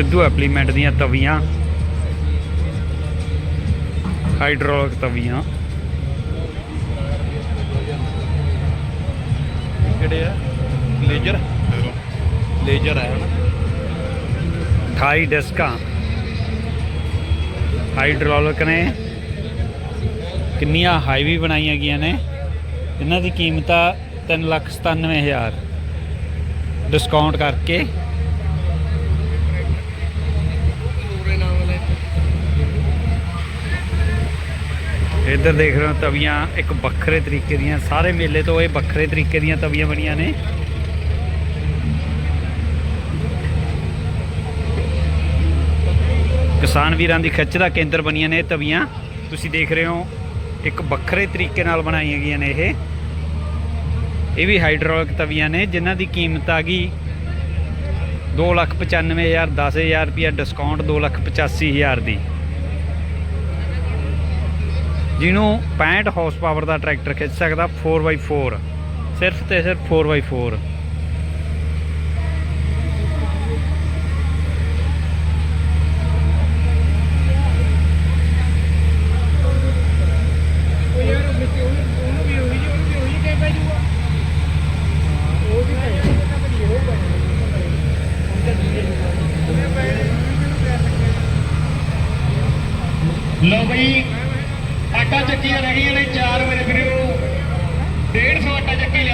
ਸਿੱਧੂ ਐਪਲੀਮੈਂਟ ਦੀਆਂ ਤਵੀਆਂ। ਹਾਈਡ੍ਰੋਲਿਕ ਤਵੀਆਂ। ਕਿਹੜੇ ਆ? ਲੇਜਰ? ਲੇਜਰ ਹੈ ਹਨਾ? 28 ਡਿਸਕਾਂ। ਹਾਈਡ੍ਰੋਲਿਕ ਨੇ। ਕਿੰਨੀਆਂ ਹਾਈਵੀ ਬਣਾਈਆਂ ਗਈਆਂ ਨੇ। ਇਹਨਾਂ ਦੀ ਕੀਮਤ ਆ 397000 ਡਿਸਕਾਊਂਟ ਕਰਕੇ। ਇੱਧਰ ਦੇਖ ਰਹੇ ਹੋ ਤਵੀਆਂ ਇੱਕ ਵੱਖਰੇ ਤਰੀਕੇ ਦੀਆਂ, ਸਾਰੇ ਮੇਲੇ ਤੋਂ ਇਹ ਵੱਖਰੇ ਤਰੀਕੇ ਦੀਆਂ ਤਵੀਆਂ ਬਣੀਆਂ ਨੇ। ਕਿਸਾਨ ਵੀਰਾਂ ਦੀ ਖਿੱਚ ਦਾ ਕੇਂਦਰ ਬਣੀਆਂ ਨੇ ਇਹ ਤਵੀਆਂ। ਤੁਸੀਂ ਦੇਖ ਰਹੇ ਹੋ, ਇੱਕ ਵੱਖਰੇ ਤਰੀਕੇ ਨਾਲ ਬਣਾਈਆਂ ਗਈਆਂ ਨੇ ਇਹ। ਇਹ ਵੀ ਹਾਈਡ੍ਰੋਲਿਕ ਤਵੀਆਂ ਨੇ, ਜਿਨ੍ਹਾਂ ਦੀ ਕੀਮਤ ਆ ਗਈ 295000 10000 ਰੁਪਿਆ ਡਿਸਕਾਊਂਟ 285000 ਦੀ। ਜਿਹਨੂੰ 65 ਹਾਰਸ ਪਾਵਰ ਦਾ ਟਰੈਕਟਰ ਖਿੱਚ ਸਕਦਾ 4x4 ਸਿਰਫ ਤੇ ਸਿਰਫ 4x4 ਉਹ ਯਾਰ ਉਹ ਵਿੱਚ ਉਹਨੂੰ ਉਹਨੂੰ ਵੀ ਉਹੀ ਉਹਨੂੰ ਵੀ ਉਹੀ ਕਹਿ ਪੈ ਜੂਗਾ ਉਹ ਵੀ ਪੈ ਜਾਊਗਾ ਤਾਂ ਬੜੀ ਹੋ ਲੋ ਬਈ ਆਟਾ ਚੱਕੀਆਂ ਰਹਿ ਗਈਆਂ ਨੇ ਚਾਰ ਮੇਰੇ ਵੀਰੋ 150 ਆਟਾ ਚੱਕੀ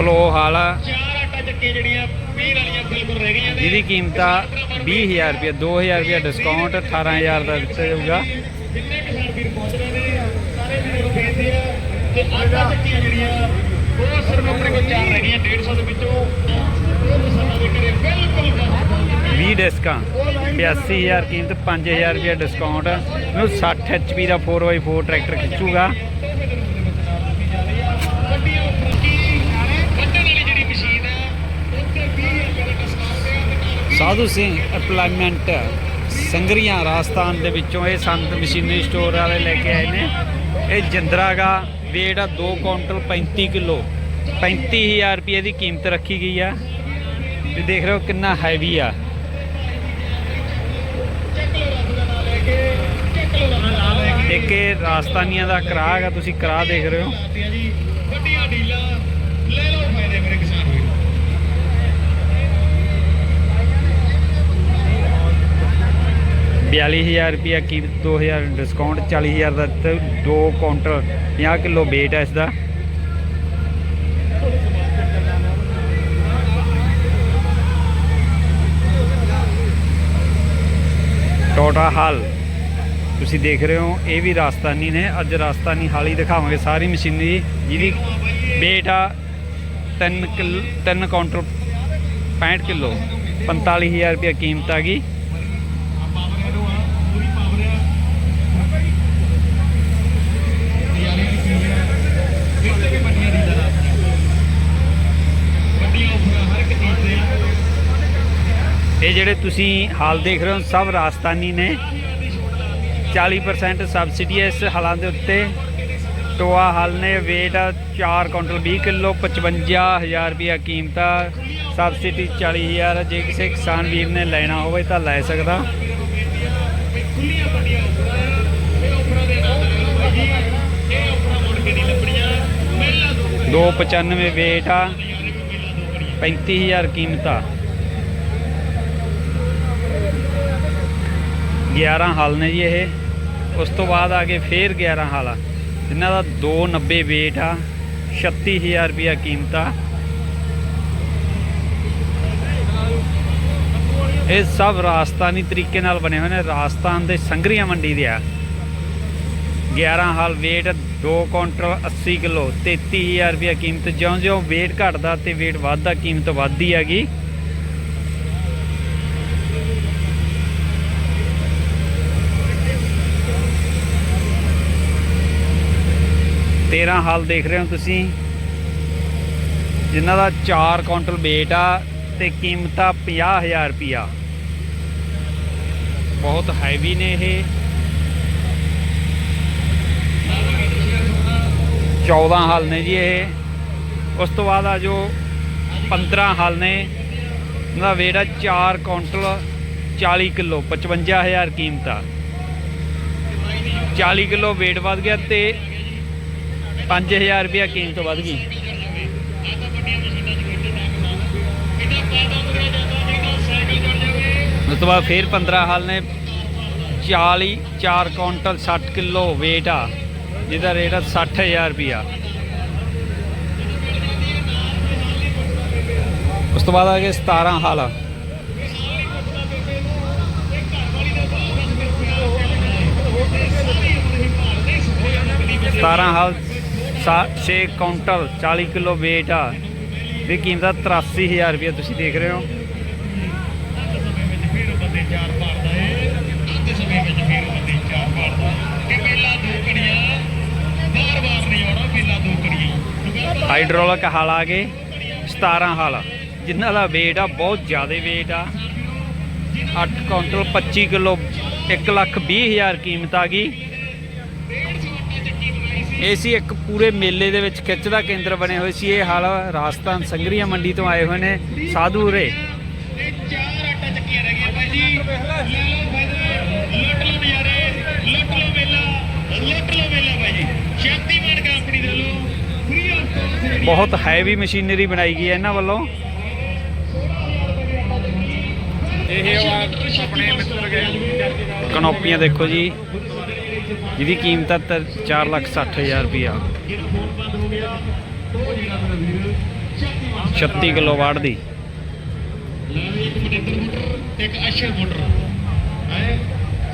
ਫਲੋ ਹਾਲ ਚਾਰ ਆਟਾ ਚੱਕੀ ਜਿਹੜੀਆਂ 20 ਵਾਲੀਆਂ ਬਿਲਕੁਲ ਰਹਿ ਗਈਆਂ ਨੇ। ਜਿਹਦੀ ਕੀਮਤ ਆ 20000 ਰੁਪਏ 2000 ਰੁਪਏ ਡਿਸਕਾਊਂਟ 18000 ਦਾ ਦਿੱਤਾ ਜਾਊਗਾ ਜਿੰਨੇ ਕਿਸਾਨ ਵੀਰ ਪਹੁੰਚ ਰਹੇ ਨੇ ਸਾਰੇ ਵੀਰਾਂ ਨੂੰ ਬੇਨਤੀ ਹੈ ਕਿ ਆਟਾ ਚੱਕੀਆਂ ਜਿਹੜੀਆਂ ਉਹ ਸਿਰਫ ਆਪਣੇ ਕੋਲ ਚਾਰ ਰਹਿ ਗਈਆਂ 150 ਦੇ ਵਿੱਚੋਂ। ਉਹ ਕਿਸਾਨਾਂ ਦੇ ਘਰੇ ਬਿਲਕੁਲ ਗਾਹਕ ਪਹੁੰਚ ਚੁੱਕੇ 20 ਡਿਸਕਾਂ 85000 ਕੀਮਤ 5000 ਰੁਪਏ ਡਿਸਕਾਊਂਟ ਇਹਨੂੰ 60 HP ਦਾ 4x4 ਟਰੈਕਟਰ ਖਿੱਚੂਗਾ ਵੱਡੀਆਂ ਫਰਕੀ ਕੱਢਣ ਵਾਲੀ ਜਿਹੜੀ ਮਸ਼ੀਨ ਹੈ ਉੱਤੇ 20 ਰੁਪਏ ਦਾ ਡਿਸਕਾਊਂਟ ਹੈ ਤੇ ਨਾਲ ਸਾਧੂ ਸਿੰਘ ਐਪਲਾਈਮੈਂਟ ਸੰਗਰੀਆਂ ਰਾਜਸਥਾਨ ਦੇ ਵਿੱਚੋਂ ਇਹ ਸੰਤ ਮਸ਼ੀਨਰੀ ਸਟੋਰ ਵਾਲੇ ਲੈ ਕੇ ਆਏ ਨੇ। ਇਹ ਜਿੰਦਰਾ ਗਾ weight ਆ 2 ਕੁਇੰਟਲ 35 ਕਿਲੋ। 35000 ਰੁਪਏ ਦੀ ਕੀਮਤ ਰੱਖੀ ਗਈ ਆ। ਤੇ ਦੇਖ ਰਹੇ ਹੋ ਕਿੰਨਾ ਹੈਵੀ ਆ। ਇੱਕ ਇਹ ਰਾਜਸਥਾਨੀਆਂ ਦਾ ਕਰਾਹ ਹੈਗਾ ਤੁਸੀਂ ਕਰਾਹ ਦੇਖ ਰਹੇ ਹੋ। ਵੱਡੀਆਂ ਡੀਲਾਂ, ਲੈ ਲਓ ਫਾਇਦੇ ਮੇਰੇ ਕਿਸਾਨ ਵੀਰ ਬਿਆਲੀ ਹਜ਼ਾਰ ਰੁਪਿਆ ਕੀਮਤ 2000 ਡਿਸਕਾਊਂਟ 40000 ਦਾ ਤੇ 2 ਕੁਇੰਟਲ 50 ਕਿਲੋ weight ਹੈ ਇਸ ਦਾ ਟੋਟਾ ਹਾਲ, ਤੁਸੀਂ ਦੇਖ ਰਹੇ ਹੋ, ਇਹ ਵੀ ਰਾਜਸਥਾਨੀ ਨੇ, ਅੱਜ ਰਾਜਸਥਾਨੀ ਹਾਲ ਹੀ ਦਿਖਾਵਾਂਗੇ ਸਾਰੀ ਮਸ਼ੀਨਰੀ, ਜਿਹਦੀ weight ਆ 3 ਕਿਲੋ 3 ਕੁਇੰਟਲ 65 ਕਿਲੋ 45000 ਰੁਪਏ ਕੀਮਤ ਆ ਗਈ ਪਾਵਰ ਇਹਨੂੰ ਆ ਪੂਰੀ ਪਾਵਰ ਆ ਨਜ਼ਾਰੇ ਦੀ ਚੀਜ਼ ਹੈ ਇੱਥੇ ਵੀ ਵੱਡੀਆਂ ਡੀਲਾਂ ਲਾਤੀਆਂ ਵੱਡੀਆਂ ਆਫਰਾਂ ਹਰ ਇੱਕ ਚੀਜ਼ ਤੇ ਆ ਇਹ ਜਿਹੜੇ ਤੁਸੀਂ ਹਾਲ ਦੇਖ ਰਹੇ ਹੋ, ਸਭ ਰਾਜਸਥਾਨੀ ਨੇ। 40% ਸਬਸਿਡੀ ਹੈ ਇਸ ਹਾਲਾਂ ਦੇ ਉੱਤੇ। ਟੋਆ ਹਲ ਨੇ, weight ਆ 4 ਕੁਇੰਟਲ 20 ਕਿਲੋ 55000 ਰੁਪਿਆ ਕੀਮਤ। ਆ ਸਬਸਿਡੀ 40000 ਜੇ ਕਿਸੇ ਕਿਸਾਨ ਵੀਰ ਨੇ ਲੈਣਾ ਹੋਵੇ ਤਾਂ ਲੈ ਸਕਦਾ। ਖੁੱਲੀਆਂ ਵੱਡੀਆਂ ਆਫਰਾਂ ਆ ਇਹ ਆਫਰਾਂ ਦੋ 295 weight ਆ 35000 ਕੀਮਤ। ਆ 11 ਹਾਲ ਨੇ ਜੀ ਇਹ। ਉਸ ਤੋਂ ਬਾਅਦ ਆ ਗਏ ਫੇਰ 11 ਹਾਲ ਆ। ਇਹਨਾਂ ਦਾ 290 weight ਆ 36000 ਰੁਪਿਆ ਕੀਮਤ ਆ। ਇਹ ਸਭ ਰਾਜਸਥਾਨੀ ਤਰੀਕੇ ਨਾਲ ਬਣੇ ਹੋਏ ਨੇ। ਰਾਜਸਥਾਨ ਦੇ ਸੰਗਰੀਆਂ ਮੰਡੀ ਦੇ ਆ। 11 ਹਾਲ weight 2 ਕੁਇੰਟਲ 80 ਕਿਲੋ 33000 ਰੁਪਏ ਕੀਮਤ। ਜਿਉਂ-ਜਿਉਂ weight ਘਟਦਾ ਤੇ weight ਵੱਧਦਾ, ਕੀਮਤ ਵੱਧਦੀ ਹੈਗੀ। ਤੇਰਾਂ ਹਾਲ ਦੇਖ ਰਹੇ ਹੋ ਤੁਸੀਂ। ਜਿਨ੍ਹਾਂ ਦਾ 4 ਕੁਇੰਟਲ weight ਆ ਤੇ ਕੀਮਤ ਆ 50000 ਰੁਪਿਆ ਬਹੁਤ ਹੈਵੀ ਨੇ ਇਹ। 14 ਹਲ ਨੇ ਜੀ ਇਹ। ਉਸ ਤੋਂ ਬਾਅਦ ਆ ਜੋ 15 ਹਲ ਨੇ। ਇਹਨਾਂ ਦਾ weight ਆ 4 ਕੁਇੰਟਲ 40 ਕਿਲੋ 55000 ਕੀਮਤ ਆ। 40 ਕਿਲੋ weight ਵੱਧ ਗਿਆ ਤੇ 5000 ਰੁਪਇਆ ਕੀਮਤ ਵੱਧ ਗਈ। ਉਸ ਤੋਂ ਬਾਅਦ ਫੇਰ 15 ਹਾਲ ਨੇ। 40 4 ਕੁਇੰਟਲ 60 ਕਿਲੋ weight ਆ, ਜਿਹਦਾ ਰੇਟ ਆ 60000 ਰੁਪਇਆ। ਉਸ ਤੋਂ ਬਾਅਦ ਆ ਗਏ 17 ਹਾਲ 17 ਹਾਲ 6 ਕੁਇੰਟਲ 40 ਕਿਲੋ weight ਆ। ਦੀ ਕੀਮਤ ਆ 83000 ਰੁਪਇਆ ਤੁਸੀਂ ਦੇਖ ਰਹੇ ਹੋ। ਫਿਰ ਬੰਦੇ ਹਾਈਡ੍ਰੋਲਿਕ ਹਲ ਆ ਗਏ 17 ਹਾਲ। ਜਿਨ੍ਹਾਂ ਦਾ weight ਆ, ਬਹੁਤ ਜ਼ਿਆਦਾ weight ਆ। 8 ਕੁਇੰਟਲ 25 ਕਿਲੋ 1 ਲੱਖ 20 ਹਜ਼ਾਰ ਕੀਮਤ ਆ ਗਈ। ਇਹ ਸੀ ਇੱਕ ਪੂਰੇ ਮੇਲੇ ਦੇ ਵਿੱਚ ਖਿੱਚ ਦਾ ਕੇਂਦਰ ਬਣੇ ਹੋਏ ਸੀ। ਇਹ ਹਲ ਰਾਜਸਥਾਨ ਸੰਗਰੀਆ ਮੰਡੀ ਤੋਂ ਆਏ ਹੋਏ ਨੇ। ਸਾਧੂ ਰੇ ਬਹੁਤ ਹੈਵੀ ਮਸ਼ੀਨਰੀ ਬਣਾਈ ਗਈ ਹੈ ਇਹਨਾਂ ਵੱਲੋਂ। ਇਹ ਆਪਣੇ ਮਿੱਤਰ ਗਏ ਕਨੋਪੀਆਂ ਦੇਖੋ ਜੀ। ਜਿਹਦੀ ਕੀਮਤ ਆ 4 ਲੱਖ 60 ਹਜ਼ਾਰ ਰੁਪਇਆ। 36 ਕਿਲੋ ਵਾਟ ਦੀ। ਇੱਕ ਅਸ਼ਰ ਮੋਟਰ ਹੈ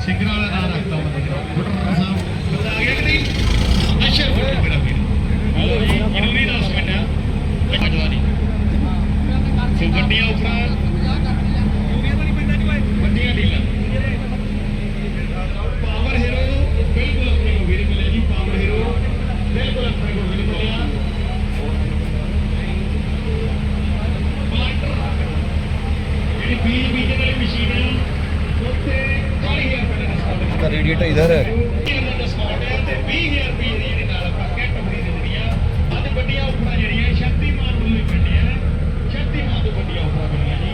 ਸਿੰਗਰ ਵਾਲਾ ਨਾਮ ਰੱਖਤਾ ਮੋਟਰ ਸਾਹਿਬ ਬਤਾ ਗਿਆ ਕਿ ਨਹੀਂ ਅਸ਼ਰ ਮੋਟਰ ਮੇਰਾ ਵੀਰ ਹਲੋ ਜੀ। ਜ਼ਰੂਰੀ ਅਨਾਉਂਸਮੈਂਟ ਆ ਜਵਾਨੀ ਸੋ ਵੱਡੀਆਂ ਉਪਰਾਂ ਵੱਡੀਆਂ ਡੀਲਾਂ ਪਾਵਰ ਹੀਰੋ ਬਿਲਕੁਲ ਆਪਣੇ ਕੋਲ ਵੀਰੇ ਮਿਲਿਆ ਜੀ ਪਾਵਰ ਹੀਰੋ ਬਿਲਕੁਲ ਆਪਣੇ ਕੋਲ ਵੀਰੇ ਮਿਲਿਆ ਜਿਹੜੀ ਬੀਜ ਬੀਜਣ ਵਾਲੀ ਮਸ਼ੀਨ ਹੈ ਉੱਤੇ 40000 ਰੁਪਏ ਦਾ ਡਿਸਕਾਊਂਟ ਹੈ ਰੇਡੀਏਟਰ ਇਧਰ ਹੈ ਇਹਦਾ ਡਿਸਕਾਊਂਟ ਹੈ ਤੇ 20000 ਰੁਪਏ ਦੀ ਜਿਹੜੀ ਨਾਲ ਆਪਾਂ ਕਿੱਟ ਫਰੀ ਦੇ ਦਿੰਦੀ ਆ ਅੱਜ ਵੱਡੀਆਂ ਆਫਰਾਂ ਜਿਹੜੀਆਂ ਸ਼ਕਤੀਮਾਨ ਵੱਲੋਂ ਹੀ ਮਿਲਦੀਆਂ ਸ਼ਕਤੀਮਾਨ ਤੋਂ ਵੱਡੀਆਂ ਆਫਰਾਂ ਮਿਲੀਆਂ ਜੀ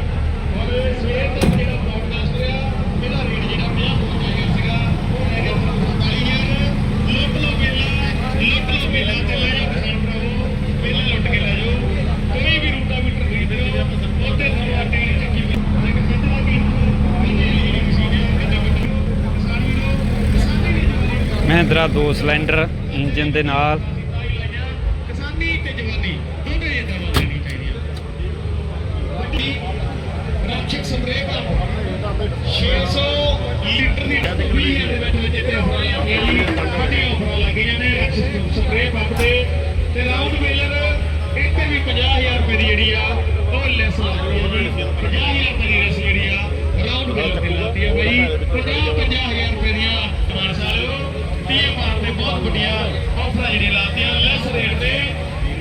ਔਰ ਸਵੇਰ ਤੱਕ ਜਿਹੜਾ ਬ੍ਰੌਡਕਾਸਟ ਹੋਇਆ ਇਹਦਾ ਰੇਟ ਜਿਹੜਾ 50 ਪਹੁੰਚਿਆ ਸੀਗਾ ਉਹ ਰਹਿ ਗਿਆ 45000 ਲੁੱਟ ਲੋ ਮੇਲਾ ਲੁੱਟ ਲੋ ਮੇਲਾ ਤੇ ਲੈ ਜਾਓ ਕਿਸਾਨ ਭਰਾਵੋ ਮੇਲਾ ਲੁੱਟ ਕੇ ਲੈ ਜਾਓ ਕੋਈ ਵੀ ਰੂਟਾ ਮੀਟਰ ਖਰੀਦ ਲਿਓ ਉੱਤੇ ਤੁਹਾਨੂੰ ਆਟੇ ਦੀ ਚੱਕੀ ਵੀ ਇੱਕ ਕਿੰਨਾ ਕੀ ਜਿਹੜੀ ਮਸ਼ੀਨ ਹੈ ਕਿੰਨਾ ਮੀਟਰ ਕਿਸਾਨ ਵੀਰੋ ਕਿਸਾਨੀ ਦੀ ਜ਼ਰੂਰੀ ਮਹਿੰਦਰਾ ਦੋ ਸਿਲੰਡਰ ਇੰਜਨ ਦੇ ਨਾਲ ਬਹੁਤ ਵੱਡੀਆਂ ਆਫਰਾਂ ਜਿਹੜੀਆਂ ਲਾਤੀਆਂ ਲੈਸ ਰੇਟ ਤੇ।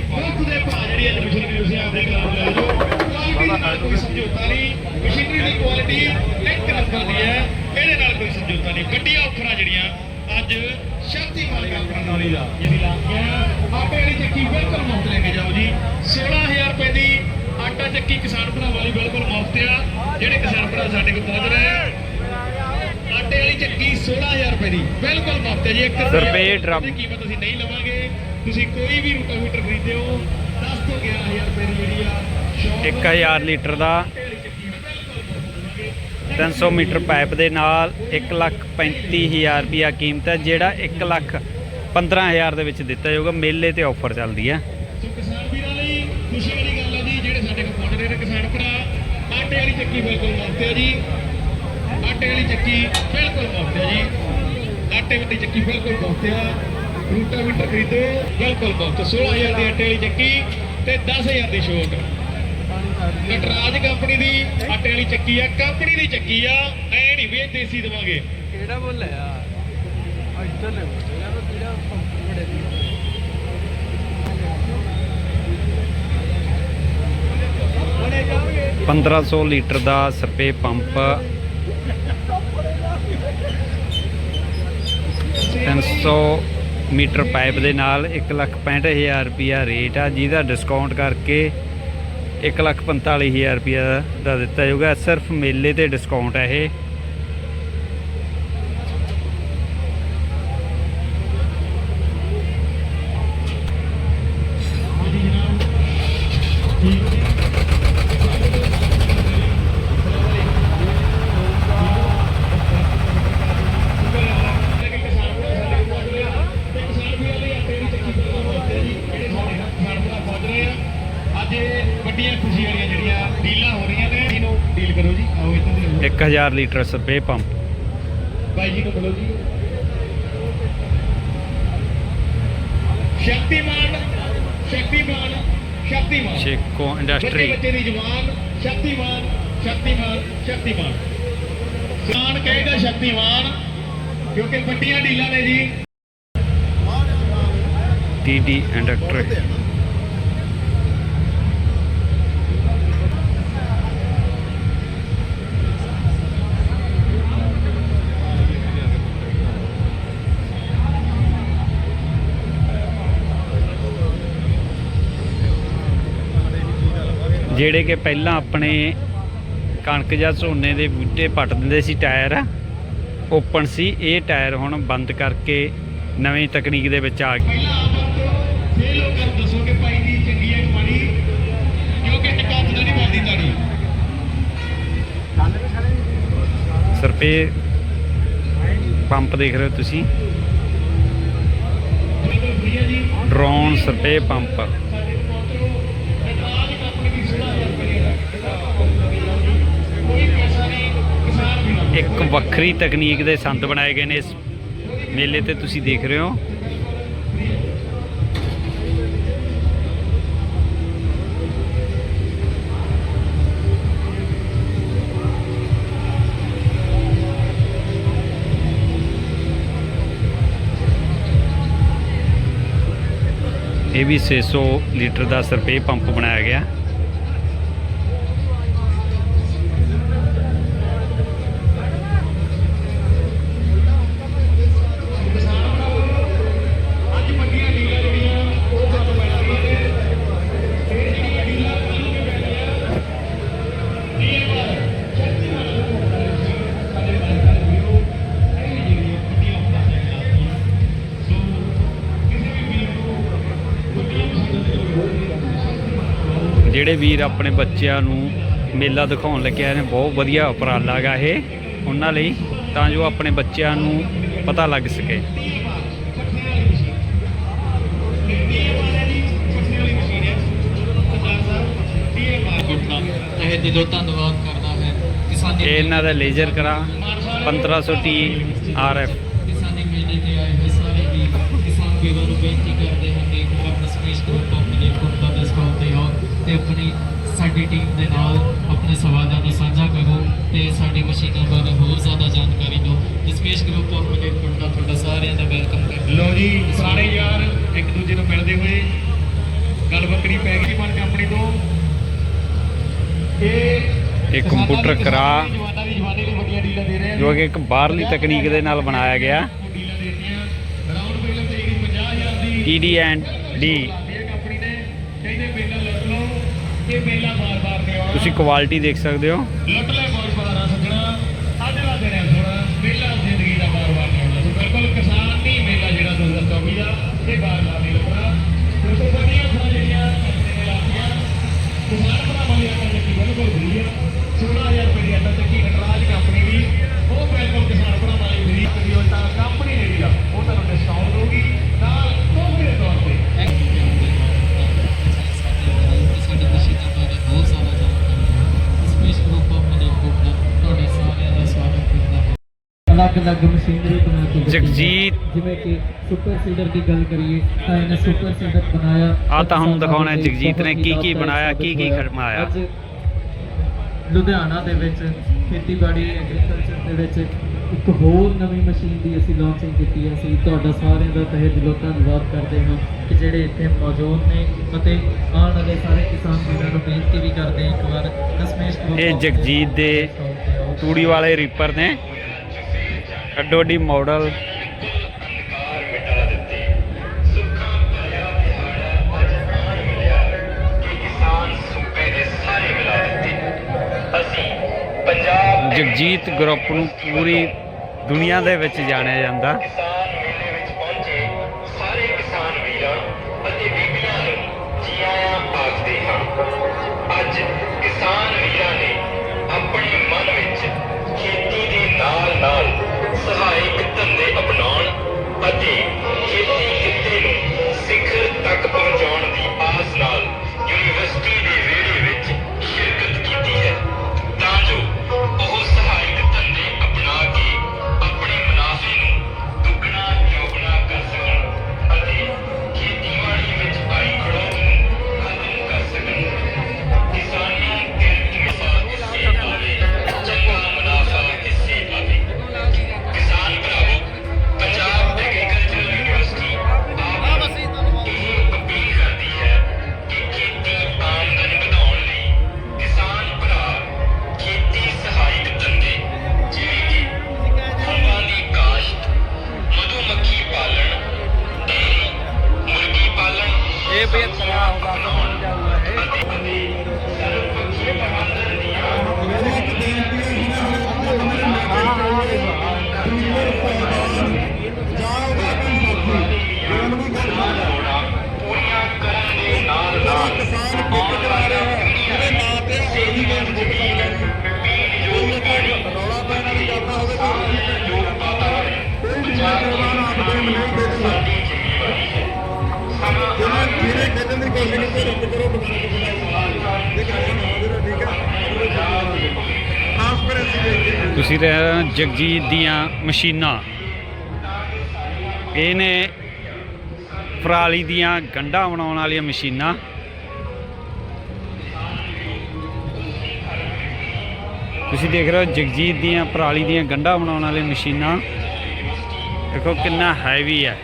ਮੁੱਖ ਦੇ ਭਾਅ ਜਿਹੜੀ ਐਡਮਿਸ਼ਨ ਦੀ ਤੁਸੀਂ ਆਪਦੇ ਕਲਾਸ ਲੈ ਜਾਓ ਕੁਆਲਿਟੀ ਨਾਲ ਕੋਈ ਸਮਝੌਤਾ ਨਹੀਂ। ਮਸ਼ੀਨਰੀ ਦੀ ਕੁਆਲਿਟੀ ਇੱਕ ਨੰਬਰ ਦੀ ਹੈ। ਇਹਦੇ ਨਾਲ ਕੋਈ ਸਮਝੌਤਾ ਨਹੀਂ। ਵੱਡੀਆਂ ਆਫਰਾਂ ਜਿਹੜੀਆਂ ਅੱਜ ਸ਼ਕਤੀਮਾਨ ਕੰਪਨੀ ਨਾਲ ਹੀ ਲਾ ਜਿਹੜੀ ਲਾਤੀਆਂ। ਆਟੇ ਵਾਲੀ ਚੱਕੀ ਬਿਲਕੁਲ ਮੁਫਤ ਲੈ ਕੇ ਜਾਓ ਜੀ। 16000 ਰੁਪਏ ਦੀ ਆਟਾ ਚੱਕੀ ਕਿਸਾਨ ਭਰਾ ਵਾਲੀ ਬਿਲਕੁਲ ਮੁਫਤ ਆ। ਜਿਹੜੇ ਕਿਸਾਨ ਭਰਾ ਸਾਡੇ ਕੋਲ ਪਹੁੰਚ ਰਹੇ ਆ ਚੱਕੀ 16000 ਰੁਪਏ ਦੀ। ਬਿਲਕੁਲ ਮੁਫਤ ਹੈ ਜੀ। ਇੱਕ ਰੁਪਏ ਡਰਮ। ਦੀ ਕੀਮਤ ਅਸੀਂ ਨਹੀਂ ਲਵਾਂਗੇ। ਤੁਸੀਂ ਕੋਈ ਵੀ ਰੂਟਾਵੀਟਰ ਖਰੀਦਦੇ ਹੋ 10 ਤੋਂ 11000 ਰੁਪਏ ਦੀ ਜਿਹੜੀ ਆ ਸ਼ੌਪ 1000 ਲੀਟਰ ਦਾ 300 ਮੀਟਰ ਪਾਈਪ ਦੇ ਨਾਲ 1 ਲੱਖ 35000 ਰੁਪਿਆ ਕੀਮਤ ਹੈ ਜਿਹੜਾ 1 ਲੱਖ 15000 ਦੇ ਵਿੱਚ ਦਿੱਤਾ ਜਾਊਗਾ। ਮੇਲੇ ਤੇ ਆਫਰ ਚੱਲਦੀ ਹੈ। ਸੋ ਕਿਸਾਨ ਵੀਰਾਂ ਲਈ ਖੁਸ਼ੀ ਵਾਲੀ ਗੱਲ ਹੈ ਜੀ ਜਿਹੜੇ ਸਾਡੇ ਕੋਲ ਪਹੁੰਚ ਰਹੇ ਨੇ ਕਿਸਾਨ ਭਰਾ ਆਟੇ ਵਾਲੀ ਚੱਕੀ ਬਿਲਕੁਲ ਮੁਫਤ ਹੈ ਜੀ। ਆਟੇ ਵਾਲੀ ਚੱਕੀ ਬਿਲਕੁਲ ਮੁਫਤ ਹੈ ਜੀ। ਆਟੇ ਵਾਲੀ ਚੱਕੀ ਬਿਲਕੁਲ ਮੁਫਤ ਹੈ ਰੂਟਾਵੀਟਰ ਖਰੀਦੋ ਬਿਲਕੁਲ ਮੁਫਤ। 16000 ਦੀ ਆਟੇ ਵਾਲੀ ਚੱਕੀ ਤੇ 10000 ਦੀ ਛੋਟ। ਨਟਰਾਜ ਕੰਪਨੀ ਦੀ ਆਟੇ ਵਾਲੀ ਚੱਕੀ ਆ ਕੰਪਨੀ ਦੀ ਚੱਕੀ ਆ। ਐ ਨਹੀਂ ਵੀ ਦੇਸੀ ਦਵਾਂਗੇ। ਕਿਹੜਾ ਬੋਲਿਆ ਆ? ਇੱਧਰ ਲੈ ਬੋਲਿਆ ਨਾ ਕਿਹੜਾ ਬੜੇ ਦੀ 1500 ਲੀਟਰ ਦਾ ਸਰਪੇ ਪੰਪ 300 ਮੀਟਰ ਪਾਈਪ ਦੇ ਨਾਲ 1 ਲੱਖ 65000 ਰੁਪਿਆ ਰੇਟ ਆ, ਜਿਹਦਾ ਡਿਸਕਾਊਂਟ ਕਰਕੇ 145000 ਰੁਪਇਆ ਦਾ ਦਿੱਤਾ ਜਾਊਗਾ। ਸਿਰਫ ਮੇਲੇ ਤੇ ਡਿਸਕਾਊਂਟ ਹੈ ਇਹ। 15000 ਲੀਟਰ ਸਪਰੇ ਪੰਪ। ਭਾਈ ਜੀ ਨੂੰ ਸ਼ਕਤੀਮਾਨ ਸ਼ਕਤੀਮਾਨ ਸ਼ਕਤੀਮਾਨ। ਸ਼ੇਕੋ ਬੱਚੇ ਦੀ ਜਵਾਨ ਸ਼ਕਤੀਮਾਨ ਸ਼ਕਤੀਮਾਨ ਸ਼ਕਤੀਮਾਨ। ਸਾਨ ਕਹੇਗਾ ਸ਼ਕਤੀਮਾਨ ਕਿਉਂਕਿ ਵੱਡੀਆਂ ਡੀਲਾਂ ਨੇ ਜੀ। ਟੀਡੀ ਇੰਡਸਟਰੀ ਜਿਹੜੇ ਕਿ ਪਹਿਲਾਂ ਆਪਣੇ ਕਣਕ ਜਾਂ ਝੋਨੇ ਦੇ ਬੂਟੇ ਪੱਟ ਦਿੰਦੇ ਸੀ ਟਾਇਰ ਓਪਨ ਸੀ ਇਹ ਟਾਇਰ ਹੁਣ ਬੰਦ ਕਰਕੇ ਨਵੀਂ ਤਕਨੀਕ ਦੇ ਵਿੱਚ ਆ ਭਾਈ ਦੀ ਚੰਗੀ ਹੈ ਕਿਉਂਕਿ ਨਹੀਂ ਬਣਦੀ ਤਾੜੀ ਸਰਪੇ ਪੰਪ ਦੇਖ ਰਹੇ ਹੋ ਤੁਸੀਂ? ਡਰੋਨ ਸਰਪੇ ਪੰਪ। ਇੱਕ ਵੱਖਰੀ ਤਕਨੀਕ ਦੇ ਸੰਦ ਬਣਾਏ ਗਏ ਨੇ ਇਸ ਮੇਲੇ ਤੇ ਤੁਸੀਂ ਦੇਖ ਰਹੇ ਹੋ। ਇਹ ਵੀ 600 ਲੀਟਰ ਦਾ ਸਰਪੇ ਪੰਪ ਬਣਾਇਆ ਗਿਆ। ਜਿਹੜੇ ਵੀਰ ਆਪਣੇ ਬੱਚਿਆਂ ਨੂੰ ਮੇਲਾ ਦਿਖਾਉਣ ਲੱਗਿਆ ਨੇ ਬਹੁਤ ਵਧੀਆ ਉਪਰਾਲਾ ਗਾ ਇਹ। ਉਹਨਾਂ ਲਈ ਤਾਂ ਜੋ ਆਪਣੇ ਬੱਚਿਆਂ ਨੂੰ ਪਤਾ ਲੱਗ ਸਕੇ। ਇਹ ਦਿਲੋਂ ਧੰਨਵਾਦ ਕਰਦਾ ਹੈ। ਕਿਸਾਨੀ ਇਹ ਇਹਨਾਂ ਦਾ ਲੇਜ਼ਰ ਕਰਾ। 1500 ਆਰ ਐਫ ਕਿਸਾਨੀ ਮੇਲੇ ਤੇ ਆਏ ਹੋਏ ਸਾਰੇ ਵੀ ਕਿਸਾਨ ਵੀਰਾਂ ਨੂੰ ਬੇਨਤੀ ਕਰਦੇ ਹਾਂ ਕਿ ਉਹ ਆਪਣਾ ਸਪੇਸ ਗਰੁੱਪ ਆਪਣੇ ਕੋਲ ਦਾ ਸਟਾਲ ਤੇ ਆਓ ਤੇ ਆਪਣੀ ਸਾਡੀ ਟੀਮ ਦੇ ਨਾਲ ਆਪਣੇ ਸਵਾਲਾਂ ਨੂੰ ਸਾਂਝਾ ਕਰੋ ਤੇ ਸਾਡੀ ਮਸ਼ੀਨਾਂ ਬਾਰੇ ਹੋਰ ਜ਼ਿਆਦਾ ਜਾਣਕਾਰੀ ਦਿਓ। ਸਪੇਸ ਗਰੁੱਪ ਆਫ ਮਲੇਰਕੋਟ ਦਾ ਤੁਹਾਡਾ ਸਾਰਿਆਂ ਦਾ ਵੈਲਕਮ ਕਰਦਾ ਲੋ ਜੀ ਪੁਰਾਣੇ ਯਾਰ ਇੱਕ ਦੂਜੇ ਨੂੰ ਮਿਲਦੇ ਹੋਏ ਗੱਲ ਬੱਕਰੀ ਪੈ ਗਈ। ਮਨ ਕੰਪਨੀ ਤੋਂ। ਇਹ ਇਹ ਕੰਪਿਊਟਰ ਕਰਾ ਜੋ ਕਿ ਇੱਕ ਬਾਹਰਲੀ ਤਕਨੀਕ ਦੇ ਨਾਲ ਬਣਾਇਆ ਗਿਆ। ਡੀਲਾਂ ਦੇ ਦਿੱਤੀਆਂ ਰਾਉਂਡ ਮੇਲੇ ਤੇ ਜਿਹੜੀ 50000 ਦੀ ਟੀਡੀ ਐਂਡ ਡੀ ਇਹ ਕੰਪਨੀ ਨੇ ਕਹਿੰਦੇ ਮੇਲਾ ਲੁੱਟ ਲਓ ਇਹ ਮੇਲਾ ਬਾਰ-ਬਾਰ ਨਹੀਂ ਆਉਣਾ ਤੁਸੀਂ ਕੁਆਲਿਟੀ ਦੇਖ ਸਕਦੇ ਹੋ। ਅਲੱਗ-ਅਲੱਗ ਮਸ਼ੀਨਰੀ ਬਣਾ ਕੇ। ਜਗਜੀਤ ਜਿਵੇਂ ਕਿ ਸੁਪਰ ਸੀਡਰ ਦੀ ਗੱਲ ਕਰੀਏ ਤਾਂ ਇਹਨੇ ਸੁਪਰ ਸੀਡਰ ਬਣਾਇਆ ਆਹ ਤਾਂ ਹੁਣ ਦਿਖਾਉਣਾ ਜਗਜੀਤ ਨੇ ਕੀ ਕੀ ਬਣਾਇਆ, ਕੀ ਕੀ। ਅੱਜ ਲੁਧਿਆਣਾ ਦੇ ਵਿੱਚ ਖੇਤੀਬਾੜੀ ਐਗਰੀਕਲਚਰ ਦੇ ਵਿੱਚ ਇੱਕ ਹੋਰ ਨਵੀਂ ਮਸ਼ੀਨ ਦੀ ਅਸੀਂ ਲਾਂਚਿੰਗ ਕੀਤੀ ਹੈ ਅਸੀਂ ਤੁਹਾਡਾ ਸਾਰਿਆਂ ਦਾ ਤਹਿ ਦਿਲੋਂ ਧੰਨਵਾਦ ਕਰਦੇ ਹਾਂ ਕਿ ਜਿਹੜੇ ਇੱਥੇ ਮੌਜੂਦ ਨੇ ਅਤੇ ਆਉਣ ਵਾਲੇ ਸਾਰੇ ਕਿਸਾਨ ਵੀਰਾਂ ਨੂੰ ਬੇਨਤੀ ਵੀ ਕਰਦੇ ਹਾਂ ਇੱਕ ਵਾਰ ਦਸਮੇਸ਼ ਇਹ ਜਗਜੀਤ ਦੇ। ਤੂੜੀ ਵਾਲੇ ਰੀਪਰ ਨੇ ਅੱਡੋ ਅੱਡੀ ਮਾਡਲ ਜਗਜੀਤ ਗਰੁੱਪ ਨੂੰ ਪੂਰੀ ਦੁਨੀਆ ਦੇ ਵਿੱਚ ਜਾਣਿਆ ਜਾਂਦਾ। ਤੁਸੀਂ ਰਹਿ ਜਗਜੀਤ ਦੀਆਂ ਮਸ਼ੀਨਾਂ। ਇਹ ਨੇ ਪਰਾਲੀ ਦੀਆਂ ਗੰਢਾਂ ਬਣਾਉਣ ਵਾਲੀਆਂ ਮਸ਼ੀਨਾਂ। ਤੁਸੀਂ ਦੇਖ ਰਹੇ ਹੋ ਜਗਜੀਤ ਦੀਆਂ ਪਰਾਲੀ ਦੀਆਂ ਗੰਢਾਂ ਬਣਾਉਣ ਵਾਲੀਆਂ ਮਸ਼ੀਨਾਂ। ਦੇਖੋ ਕਿੰਨਾ ਹੈਵੀ ਹੈ।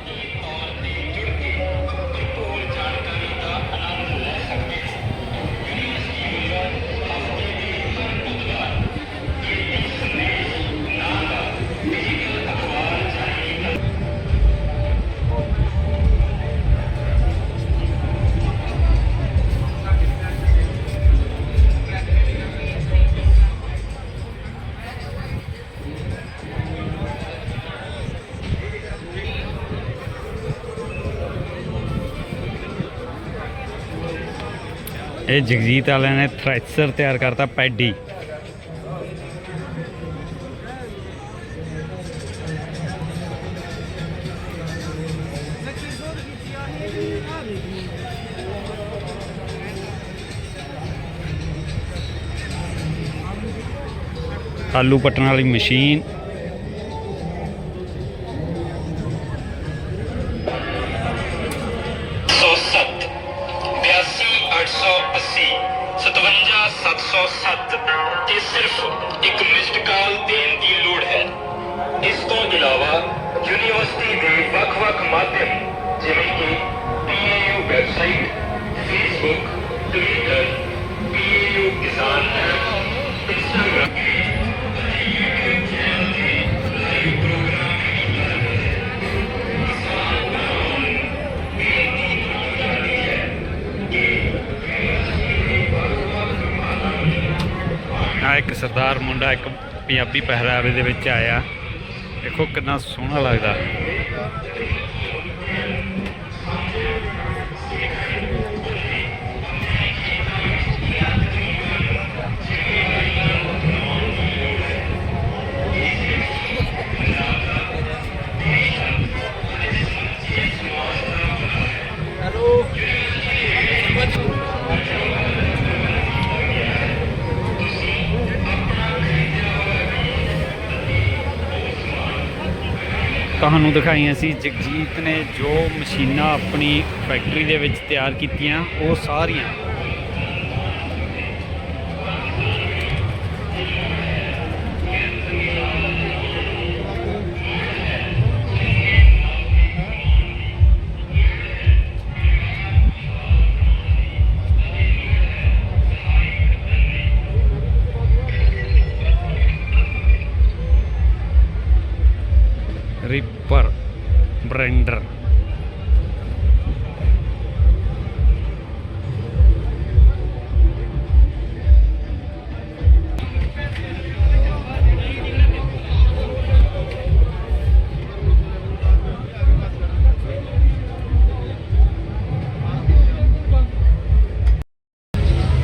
ਇਹ ਜਗਜੀਤ ਵਾਲਿਆਂ ਨੇ ਥ੍ਰੈਸ਼ਰ ਤਿਆਰ ਕਰਤਾ ਪੈਡੀ। ਆਲੂ ਪਟਣ ਵਾਲੀ ਮਸ਼ੀਨ। ਇੱਕ ਸਰਦਾਰ ਮੁੰਡਾ ਇੱਕ ਪੰਜਾਬੀ ਪਹਿਰਾਵੇ ਦੇ ਵਿੱਚ ਆਇਆ। ਦੇਖੋ ਕਿੰਨਾ ਸੋਹਣਾ ਲੱਗਦਾ। ਤੁਹਾਨੂੰ ਦਿਖਾਈਆਂ ਸੀ। ਜਗਜੀਤ ਨੇ ਜੋ ਮਸ਼ੀਨਾਂ ਆਪਣੀ ਫੈਕਟਰੀ ਦੇ ਵਿੱਚ ਤਿਆਰ ਕੀਤੀਆਂ, ਉਹ ਸਾਰੀਆਂ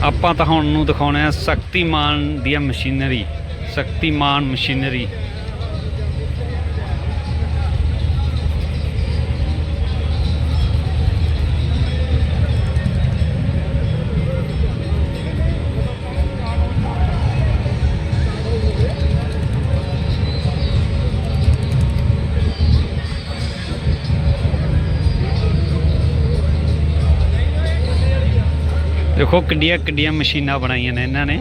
ਆਪਾਂ ਤੁਹਾਨੂੰ ਦਿਖਾਉਣੇ ਆ ਸ਼ਕਤੀਮਾਨ ਦੀਆਂ ਮਸ਼ੀਨਰੀ ਸ਼ਕਤੀਮਾਨ ਮਸ਼ੀਨਰੀ। ਦੇਖੋ ਕਿੱਡੀਆਂ ਕਿੱਡੀਆਂ ਮਸ਼ੀਨਾਂ ਬਣਾਈਆਂ ਨੇ ਇਹਨਾਂ ਨੇ।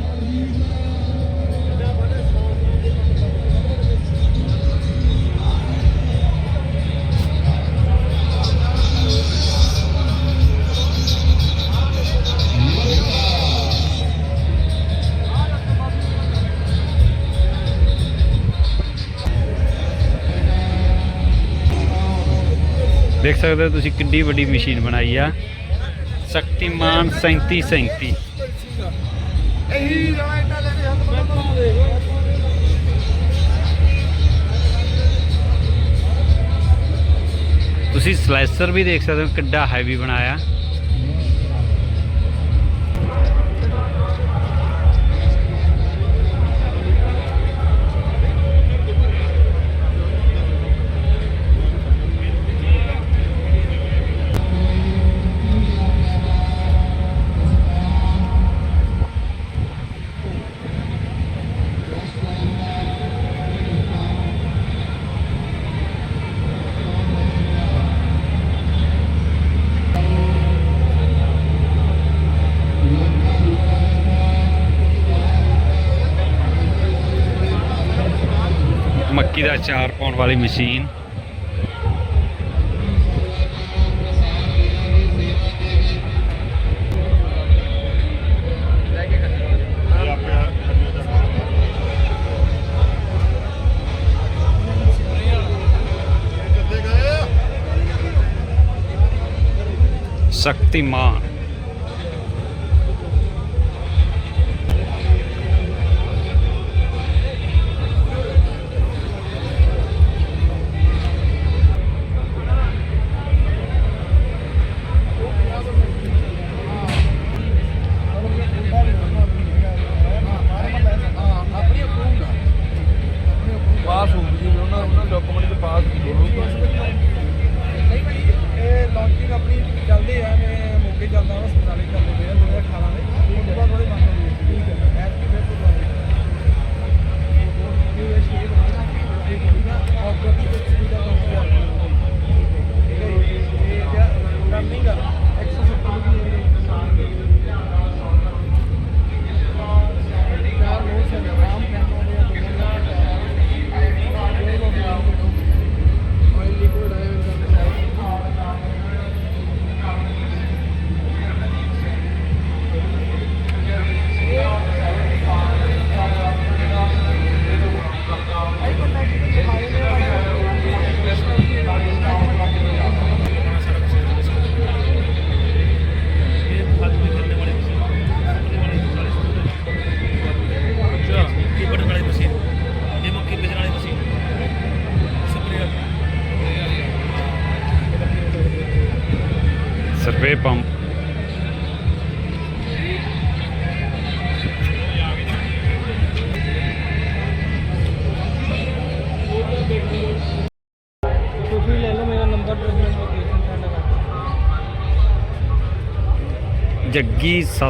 ਦੇਖ ਸਕਦੇ ਹੋ ਤੁਸੀਂ ਕਿੱਡੀ ਵੱਡੀ ਮਸ਼ੀਨ ਬਣਾਈ ਆ। ਸ਼ਕਤੀਮਾਨ 3737 ਤੁਸੀਂ ਸਲਾਈਸਰ ਵੀ ਦੇਖ ਸਕਦੇ ਹੋ ਕਿੱਡਾ ਹੈਵੀ ਬਣਾਇਆ। ਮੱਕੀ ਦਾ ਅਚਾਰ ਪਾਉਣ ਵਾਲੀ ਮਸ਼ੀਨ। ਇਹ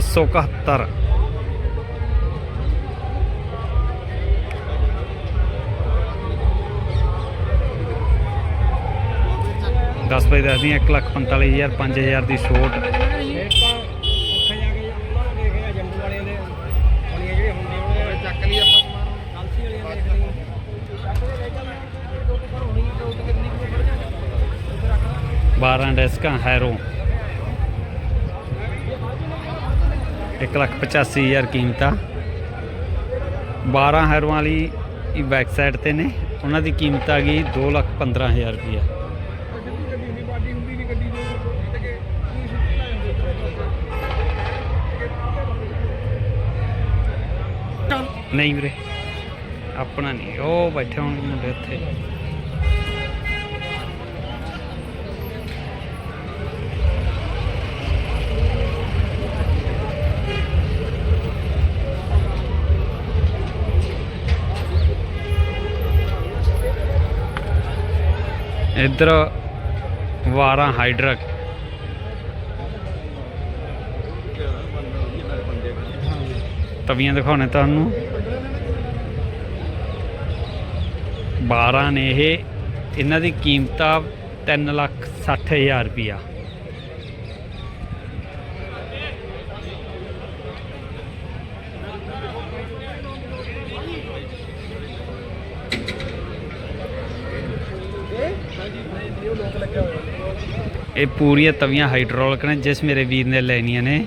771 10 ਬਾਈ ਦਾ ਦੀਆਂ 1 ਲੱਖ 45000 ਹਜ਼ਾਰ ਦੀ ਛੋਟ। ਬਾਰਾਂ ਡੈਸਕਾਂ ਹੈਰੋ। 1 ਲੱਖ 85000 ਕੀਮਤ। ਆ 12 ਹੈਰੋ ਵਾਲੀ ਬੈਕ ਸਾਈਡ ਤੇ ਨੇ। ਉਹਨਾਂ ਦੀ ਕੀਮਤ ਆ ਗਈ 2 ਲੱਖ 15000 ਰੁਪਇਆ ਗੱਡੀ ਨਹੀਂ ਵੀਰੇ, ਆਪਣਾ ਨਹੀਂ, ਉਹ ਬੈਠੇ ਹੋਣ ਮੁੰਡੇ ਉੱਥੇ ਇੱਧਰ ਵਾਰਾਂ ਹਾਈਡਰਕ ਤਵੀਆਂ ਦਿਖਾਉਣੇ ਤੁਹਾਨੂੰ। 12 ਨੇ ਇਹ, ਇਹਨਾਂ ਦੀ ਕੀਮਤ ਆ 3 ਲੱਖ 60 ਹਜ਼ਾਰ ਰੁਪਿਆ ਇਹ ਪੂਰੀਆਂ ਤਵੀਆਂ ਹਾਈਡ੍ਰੋਲਿਕ ਨੇ ਜਿਸ ਮੇਰੇ ਵੀਰ ਨੇ ਲੈਣੀਆਂ ਨੇ।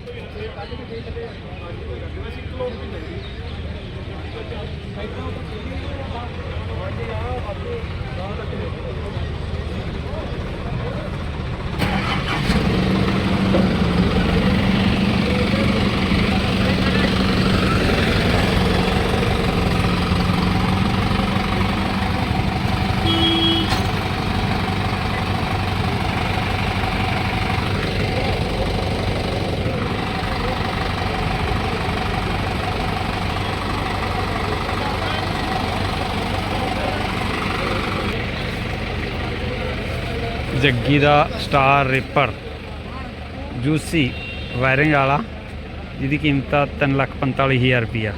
ਜੱਗੀ ਦਾ ਸਟਾਰ ਰਿਪਰ, ਜੂਸੀ ਵਾਇਰਿੰਗ ਵਾਲਾ, ਜਿਹਦੀ ਕੀਮਤ ਆ 3 ਲੱਖ 45 ਹਜ਼ਾਰ ਰੁਪਿਆ